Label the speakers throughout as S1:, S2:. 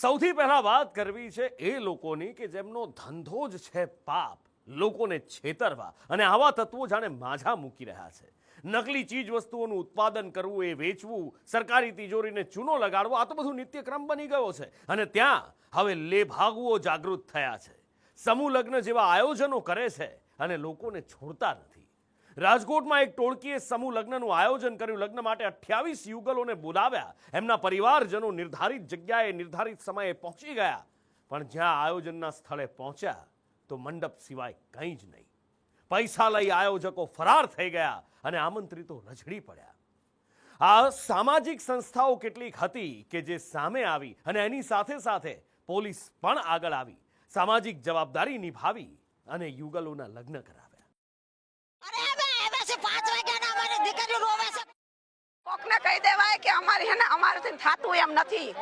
S1: સૌથી પહેલા વાત કરવી છે એ લોકોની કે જેમનો ધંધો જ છે પાપ, લોકોને છેતરવા અને આવા તત્વો જાણે માઝા મૂકી રહ્યા છે. નકલી ચીજ વસ્તુઓનું ઉત્પાદન કરવું, એ વેચવું, સરકારી તિજોરીને ચૂનો લગાડવો, આ તો બધું નિત્યક્રમ બની ગયો છે. અને ત્યાં હવે લેભાગુઓ જાગૃત થયા છે. સમૂહ લગ્ન જેવા આયોજનો કરે છે અને લોકોને છોડતા નથી. રાજકોટમાં એક ટોળકીએ સમૂહ લગ્નનું આયોજન કર્યું. લગ્ન માટે અઠ્યાવીસ યુગલોને બોલાવ્યા. એમના પરિવારજનો નિર્ધારિત જગ્યાએ, નિર્ધારિત સમયે પહોંચી ગયા. પણ જ્યાં આયોજનના સ્થળે પહોંચ્યા, તો મંડપ સિવાય કંઈ જ નહીં. પૈસા લઈ આયોજકો ફરાર થઈ ગયા અને આમંત્રિતો રઝળી પડ્યા. આ સામાજિક સંસ્થાઓ કેટલીક હતી કે જે સામે આવી અને એની સાથે સાથે પોલીસ પણ આગળ આવી, સામાજિક જવાબદારી નિભાવી અને યુગલોના લગ્ન કરાવ્યા.
S2: દેવાય હે ને અમારાથી થાતું એમ નથી.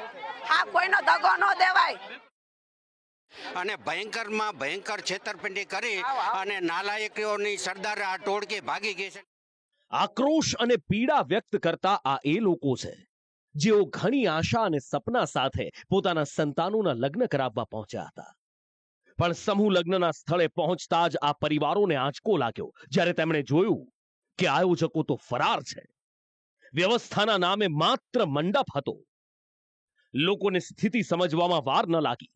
S2: હા કોઈનો દગો ન દેવાય.
S3: અને ભયંકરમાં ભયંકર છેતરપિંડી કરી અને નાલાયકીઓની સરદાર આ ટોળકી ભાગી ગઈ છે.
S1: આક્રોશ અને પીડા વ્યક્ત કરતા આ એ લોકો છે જેઓ ઘણી આશા અને સપના સાથે પોતાના સંતાનોના લગ્ન કરાવવા પહોંચ્યા હતા. પણ સમૂહ લગ્નના સ્થળે પહોંચતા જ આ પરિવારોને આંચકો લાગ્યો જ્યારે તેમણે જોયું કે આયોજકો તો ફરાર છે. વ્યવસ્થાના નામે માત્ર મંડપ હતો. લોકોને સ્થિતિ સમજવામાં વાર ન લાગી.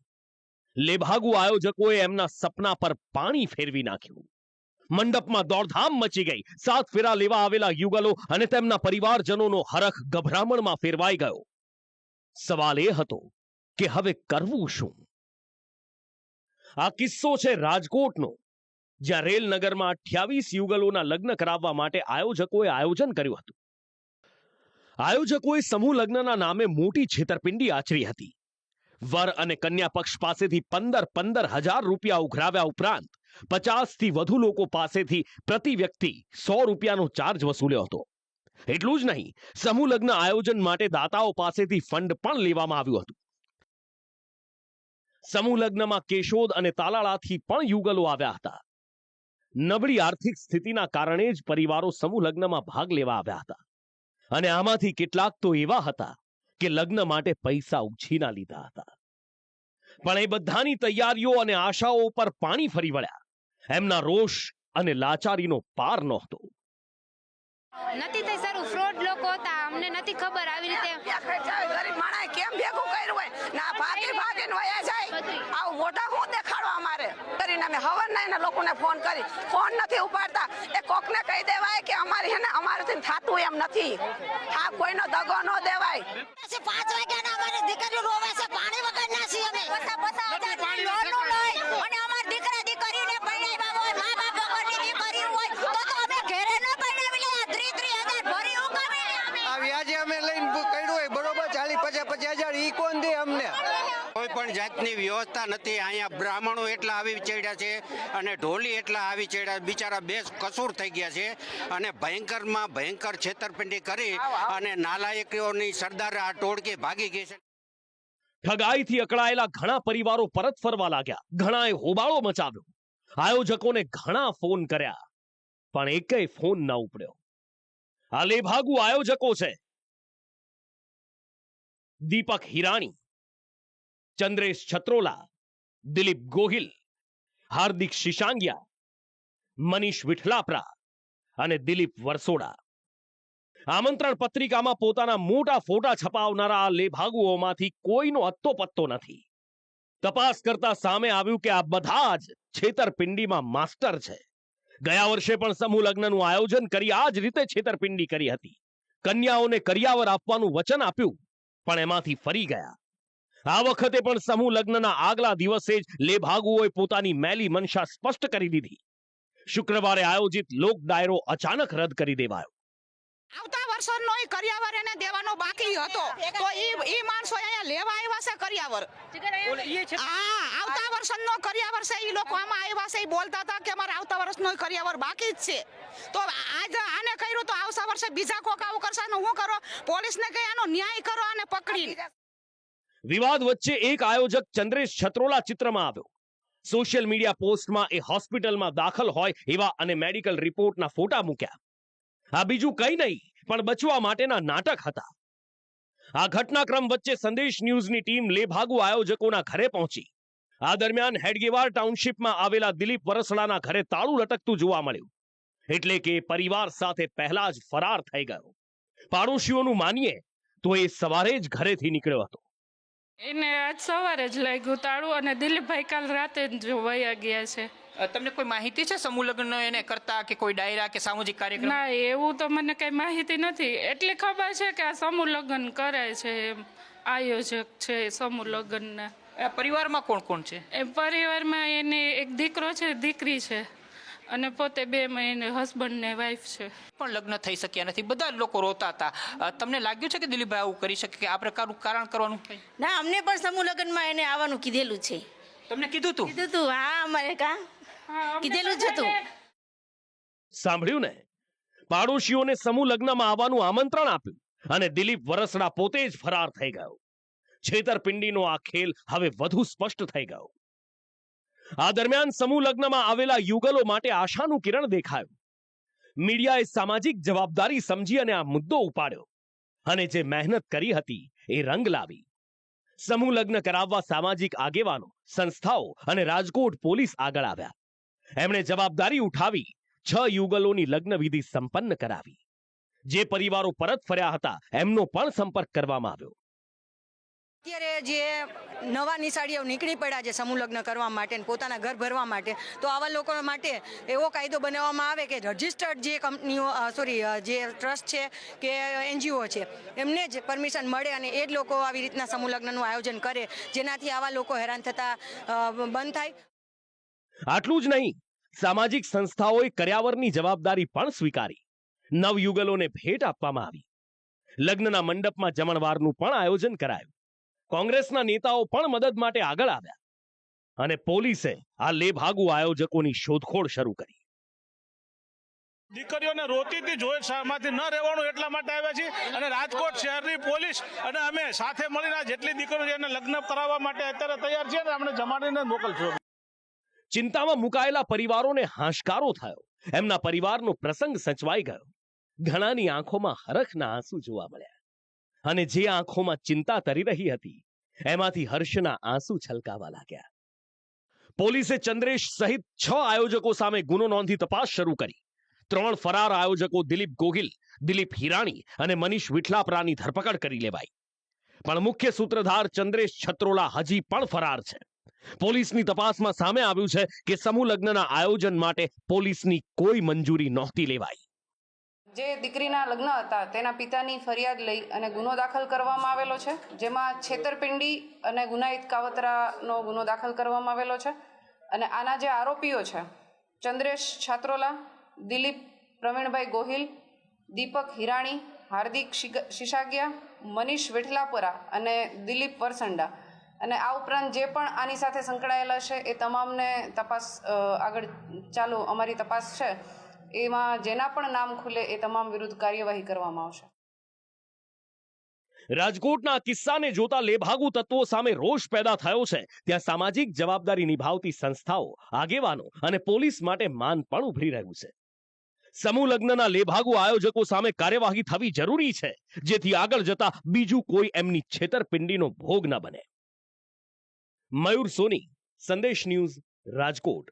S1: લેભાગુ આયોજકોએ એમના સપના પર પાણી ફેરવી નાખ્યું. મંડપમાં દોડધામ મચી ગઈ. સાત ફેરા લેવા આવેલા યુગલો અને તેમના પરિવારજનોનો હરખ ગભરામણમાં ફેરવાઈ ગયો. સવાલ એ હતો કે હવે કરવું શું? આ કિસ્સો છે રાજકોટનો, જ્યાં રેલનગરમાં અઠ્યાવીસ યુગલોના લગ્ન કરાવવા માટે આયોજકોએ આયોજન કર્યું હતું. આયોજકોએ સમૂહ લગ્નના નામે મોટી છેતરપિંડી આચરી હતી. વર અને કન્યા પક્ષ પાસેથી પંદર પંદર હજાર રૂપિયા ઉઘરાવ્યા ઉપરાંત પચાસથી વધુ લોકો પાસેથી પ્રતિ વ્યક્તિ સો રૂપિયાનો ચાર્જ વસૂલ્યો હતો. એટલું જ નહીં, સમૂહ લગ્ન આયોજન માટે દાતાઓ પાસેથી ફંડ પણ લેવામાં આવ્યું હતું. સમૂહ લગ્નમાં કેશોદ અને તાલાળાથી પણ યુગલો આવ્યા હતા. નબળી આર્થિક સ્થિતિના કારણે જ પરિવારો સમૂહ લગ્નમાં ભાગ લેવા આવ્યા હતા. અને આમાંથી કેટલાક તો એવા હતા કે લગ્ન માટે પૈસા ઉછીના લીધા હતા. પણ એ બધાની તૈયારીઓ અને આશાઓ ઉપર પાણી ફરી વળ્યા. એમના રોષ અને લાચારીનો પાર નહોતો.
S4: નથી થઈ સારું ફ્રોડ લોકો હતા. અમને નથી ખબર આવી રીતે.
S2: માણસ કેમ ભેગું કર્યું હોય? ના ભાગી ભાગીને વયા જાય. આવું મોટા હું દેખાડવા અમારે? કરીને અમે હવન ના એના લોકોને ફોન કરી. ફોન નથી ઉપાડતા. એ કોકને કહી દેવાય કે અમારી હેને અમારાથી થતું એમ નથી. હા કોઈનો દગો ન દેવાય.
S5: છે પાંચ વાગ્યાના અમારી દીકરી રોવે છે. પાણી વગર ના છીએ અમે પૈસા પૈસા હજાર લોનનું લઈ અને અમારી દીકરા દીકરીને પરણાવ્યા હોય મા બાપ વગરની દીકરી હોય તો તો અમે ઘરે ન પરણાવી લે ત્રીસ ત્રીસ હજાર ભરી હું કામે અમે
S6: આ વ્યાજે અમે લઈને કર્યું હોય બરોબર ચાલી પચાસ પચાસ હજાર ઈ કોણ દે અમને
S3: જાતની વ્યવસ્થા નથી. અહીંયા બ્રાહ્મણો એટલા આવી ચડ્યા છે અને ઢોલી એટલા આવી ચડ્યા બિચારા બે કસૂર થઈ ગયા છે અને ભયંકરમાં ભયંકર છેતરપિંડી કરી અને નાલાયકીઓની સરદાર આ ટોળકી ભાગી ગઈ છે.
S1: ઠગાઈથી અકળાયેલા ઘણા પરિવારો પરત ફરવા લાગ્યા. ઘણાએ હોબાળો મચાવ્યો. આયોજકોને ઘણા ફોન કર્યા. પણ એકેય ફોન ન ઉપડ્યો. આ લેભાગુ આયોજકો છે. દીપક હિરાણી ચંદ્રેશ છત્રોલા દિલીપ ગોહિલ હાર્દિક શિશાંગિયા મનીષ વિઠલાપરા અને દિલીપ વરસોડા. આમંત્રણ પત્રિકામાં પોતાના મોટા ફોટા છપાવનારા આ લેભાગુઓમાંથી કોઈનો અત્તો પત્તો નથી. તપાસ કરતા સામે આવ્યું કે આ બધા જ છેતરપિંડીમાં માસ્ટર છે. ગયા વર્ષે પણ સમૂહ લગ્નનું આયોજન કરી આ જ રીતે છેતરપિંડી કરી હતી. કન્યાઓને કરિયાવર આપવાનું વચન આપ્યું, પણ એમાંથી ફરી ગયા. આ વખતે પણ સમૂહ લગ્નના આગલા દિવસે જ લેભાગુઓએ પોતાની મેલી મનશા સ્પષ્ટ કરી દીધી. શુક્રવારે આયોજિત લોક ડાયરો અચાનક રદ કરી દેવાયો.
S2: આવતા વર્ષનો ઈ કરિયાવર એને દેવાનો બાકી હતો. તો ઈ ઈ માણસો અહીંયા લેવા આવ્યા છે કરિયાવર. હા આવતા વર્ષનો કરિયાવર છે ઈ લોકો આમાં આવ્યા છે ઈ બોલતા હતા કે અમારે આવતા વર્ષનો કરિયાવર બાકી જ છે. તો આજ આને કર્યું તો આવતા વર્ષે બીજા કોક આવું કરશે ને હું કરો? પોલીસને કહી આનો ન્યાય કરો અને પકડી
S1: વિવાદ વચ્ચે એક આયોજક ચંદ્રેશ છત્રોલા ચિત્રમાં આવ્યો. સોશિયલ મીડિયા પોસ્ટમાં એ હોસ્પિટલમાં દાખલ હોય એવા અને મેડિકલ રિપોર્ટના ફોટા મૂક્યા. આ બીજું કંઈ નહીં, પણ બચવા માટેના નાટક હતા. આ ઘટનાક્રમ વચ્ચે સંદેશ ન્યૂઝની ટીમ લેભાગુ આયોજકોના ઘરે પહોંચી. આ દરમિયાન હેડગેવાર ટાઉનશીપમાં આવેલા દિલીપ વરસડાના ઘરે તાળું લટકતું જોવા મળ્યું. એટલે કે પરિવાર સાથે પહેલા જ ફરાર થઈ ગયો. પાડોશીઓનું માનીએ તો એ સવારે જ ઘરેથી નીકળ્યો હતો.
S7: એને આજ સવારે જ લાગ્યું તાળું અને દિલીપભાઈ કાલ રાતે જ વયા ગયા છે.
S8: તમને કોઈ માહિતી છે સમૂહ લગ્ન એને કરતા કે કોઈ ડાયરા કે સામાજિક કાર્યક્રમ?
S7: ના એવું તો મને કઈ માહિતી નથી. એટલી ખબર છે કે આ સમૂહ લગ્ન કરે છે એમ. આયોજક છે સમૂહ લગ્નના.
S8: પરિવારમાં કોણ કોણ છે?
S7: એ પરિવારમાં એને એક દીકરો છે દીકરી છે. અને પોતે બે મહિને હસબન્ડ ને વાઈફ છે.
S8: પણ લગ્ન થઈ શક્યા નથી. બધા જ લોકો રોતા હતા. તમને લાગ્યું છે કે દિલીપભાઈ આવું કરી શકે કે આ પ્રકારનું કારણ કરવાનું
S9: ના અમને પણ સમૂહ લગ્નમાં એને આવવાનું કીધેલું છે.
S8: તમને કીધું તું?
S9: કીધું તું. હા અમારે કા? કીધેલું જ હતું.
S1: સાંભળ્યું ને? પાડોશીઓને સમૂહ લગ્નમાં આવવાનું આમંત્રણ આપ્યું અને દિલીપ વરસડા પોતે જ ફરાર થઈ ગયો. છેતરપિંડીનો આ ખેલ હવે વધુ સ્પષ્ટ થઈ ગયો. આ દરમિયાન સમૂહ લગ્નમાં આવેલા યુગલો માટે આશાનું કિરણ દેખાયું. મીડિયાએ સામાજિક જવાબદારી સમજી અને આ મુદ્દો ઉપાડ્યો અને જે મહેનત કરી હતી એ રંગ લાવી. સમૂહ લગ્ન કરાવવા સામાજિક આગેવાનો, સંસ્થાઓ અને રાજકોટ પોલીસ આગળ આવ્યા. એમણે જવાબદારી ઉઠાવી છ યુગલોની લગ્ન વિધિ સંપન્ન કરાવી. જે પરિવારો પરત ફર્યા હતા એમનો પણ સંપર્ક કરવામાં આવ્યો.
S10: અત્યારે જે નવા નિશાળીઓ નીકળી પડ્યા છે સમૂહ લગ્ન કરવા માટે પોતાના ઘર ભરવા માટે, તો આવા લોકો માટે એવો કાયદો બનાવવામાં આવે કે રજિસ્ટર્ડ જે કંપનીઓ સોરી જે ટ્રસ્ટ છે કે એનજીઓ છે, એમને જ પરમિશન મળે અને એ જ લોકો આવી રીતના સમૂહ લગ્નનું આયોજન કરે, જેનાથી આવા લોકો હેરાન થતા બંધ થાય.
S1: આટલું જ નહીં, સામાજિક સંસ્થાઓએ કર્યાવરની જવાબદારી પણ સ્વીકારી. નવયુગલોને ભેટ આપવામાં આવી. લગ્નના મંડપમાં જમણવારનું પણ આયોજન કરાયું. કોંગ્રેસના નેતાઓ પણ મદદ માટે આગળ આવ્યા અને પોલીસે આ લેભાગુ આયોજકોની શોધખોળ શરૂ કરી.
S11: દીકરીઓને રોતી હતી જોઈ માંથી ન રહેવાનું એટલા માટે આવ્યા છીએ અને રાજકોટ શહેરની પોલીસ અને અમે સાથે મળીને જેટલી દીકરીઓ છે એને લગ્ન કરાવવા માટે અત્યારે તૈયાર છીએ ને અમને જમાડીને મોકલશું.
S1: ચિંતામાં મુકાયેલા પરિવારોને હાશકારો થયો. એમના પરિવારનો પ્રસંગ સચવાઈ ગયો. ઘણાની આંખોમાં હરખના આંસુ જોવા મળ્યા. અને જે આંખોમાં ચિંતા તરી રહી હતી, એમાંથી હર્ષના આંસુ છલકાવા લાગ્યા. પોલીસે ચંદ્રેશ સહિત છ આયોજકો સામે ગુનો નોંધી તપાસ શરૂ કરી. ત્રણ ફરાર આયોજકો દિલીપ ગોહિલ, દિલીપ હિરાણી અને મનીષ વિઠલાપરાની ધરપકડ કરી લેવાઈ. પણ મુખ્ય સૂત્રધાર ચંદ્રેશ છત્રોલા હજી પણ ફરાર છે. પોલીસની તપાસમાં સામે આવ્યું છે કે સમૂહ લગ્નના આયોજન માટે પોલીસની કોઈ મંજૂરી નહોતી લેવાઈ.
S12: જે દીકરીના લગ્ન હતા, તેના પિતાની ફરિયાદ લઈ અને ગુનો દાખલ કરવામાં આવેલો છે. જેમાં છેતરપિંડી અને ગુનાહિત કાવતરાનો ગુનો દાખલ કરવામાં આવેલો છે. અને આના જે આરોપીઓ છે, ચંદ્રેશ છાત્રોલા, દિલીપ પ્રવીણભાઈ ગોહિલ, દીપક હિરાણી, હાર્દિક શિગ- શિશાગિયા, મનીષ વિઠલાપરા અને દિલીપ વરસંડા. અને આ ઉપરાંત જે પણ આની સાથે સંકળાયેલા છે, એ તમામને તપાસ આગળ ચાલુ, અમારી તપાસ છે. એમાં જેના પણ નામ ખુલે એ તમામ વિરુદ્ધ કાર્યવાહી કરવામાં આવશે.
S1: રાજકોટના કિસ્સાને જોતા લેભાગુ તત્વો સામે રોષ પેદા થયો છે. ત્યાં સામાજિક જવાબદારી નિભાવતી સંસ્થાઓ, આગેવાનો અને પોલીસ માટે માન પણ ઉભરી રહ્યું છે. સમૂહ લગ્નના લેભાગુ આયોજકો સામે કાર્યવાહી થવી જરૂરી છે, જેથી આગળ જતા બીજું કોઈ એમની છેતરપિંડીનો ભોગ ન બને. મયુર સોની, સંદેશ ન્યૂઝ રાજકોટ.